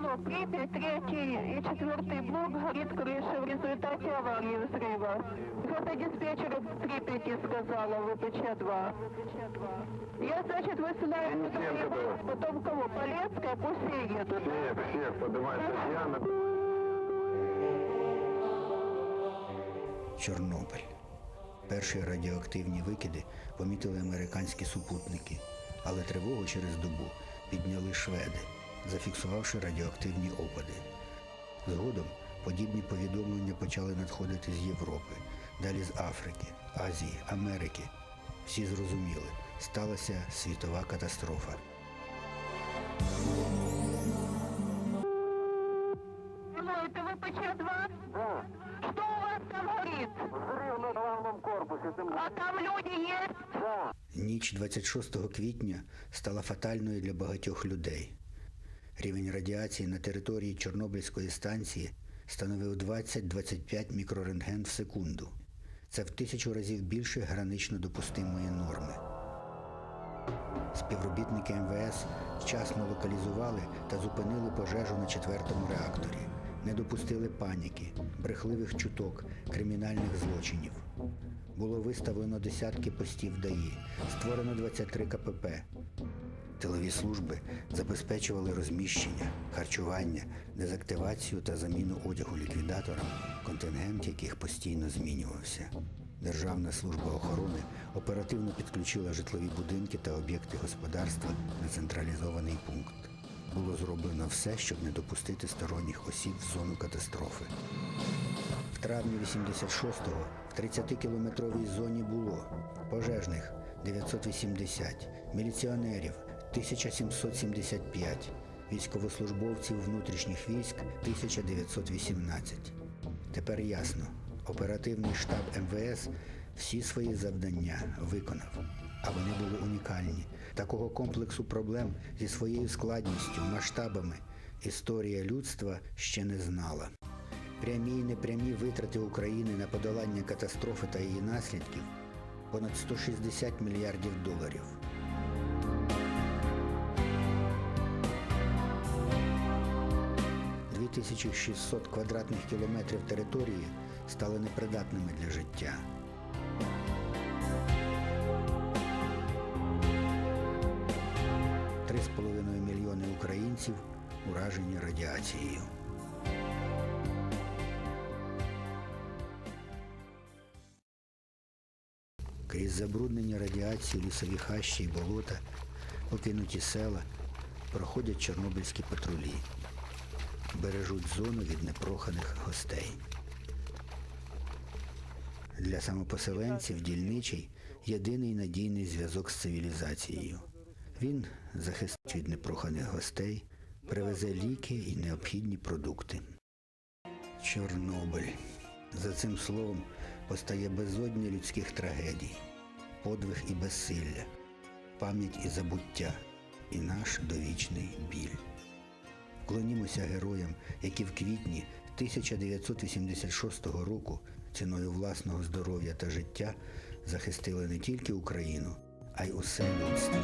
Алло, Припять, третий и четвертый блок горит крыша в результате аварии взрыва. Это диспетчер в Припяти сказала, ВПЧ-2. Я, значит, высылаю Ну, кем ты была? потом кого? Полецкая, пусть все едут. Нет, всех поднимается пьяно. Чорнобиль. Перші радіоактивні викиди помітили американські супутники, але тривогу через добу підняли шведи, зафіксувавши радіоактивні опади. Згодом подібні повідомлення почали надходити з Європи, далі з Африки, Азії, Америки. Всі зрозуміли, сталася світова катастрофа. Алло, это ВПЧ-2? Да, Что у вас там горит? взрыв на главном корпусе. Ты... А там люди есть? Да. Ніч 26 квітня стала фатальною для багатьох людей. Рівень радіації на території Чорнобильської станції становив 20-25 мікрорентген в секунду. Це в тисячу разів більше гранично допустимої норми. Співробітники МВС вчасно локалізували та зупинили пожежу на четвертому реакторі, не допустили паніки, брехливих чуток, кримінальних злочинів. Було виставлено десятки постів ДАІ, створено 23 КПП. Тилові служби забезпечували розміщення, харчування, дезактивацію та заміну одягу ліквідаторам, контингент яких постійно змінювався. Державна служба охорони оперативно підключила житлові будинки та об'єкти господарства на централізований пункт. Було зроблено все, щоб не допустити сторонніх осіб в зону катастрофи. В травні 86-го в 30-кілометровій зоні було пожежних 980, міліціонерів 1775, військовослужбовців внутрішніх військ 1918. Тепер ясно, оперативний штаб МВС всі свої завдання виконав. А вони були унікальні. Такого комплексу проблем зі своєю складністю, масштабами історія людства ще не знала. Прямі і непрямі витрати України на подолання катастрофи та її наслідків понад 160 мільярдів доларів. Дві тисячі 600 квадратних кілометрів території стали непридатними для життя. Три з половиною мільйони українців уражені радіацією. Крізь забруднення радіацією лісові хащі і болота, покинуті села, проходять чорнобильські патрулі, бережуть зону від непроханих гостей. Для самопоселенців дільничий єдиний надійний зв'язок з цивілізацією. Він захистить від непроханих гостей, привезе ліки і необхідні продукти. Чорнобиль. За цим словом постає безодня людських трагедій, подвиг і безсилля, пам'ять і забуття, і наш довічний біль. Вклонімося героям, які в квітні 1986 року ціною власного здоров'я та життя захистили не тільки Україну, а й усе людство.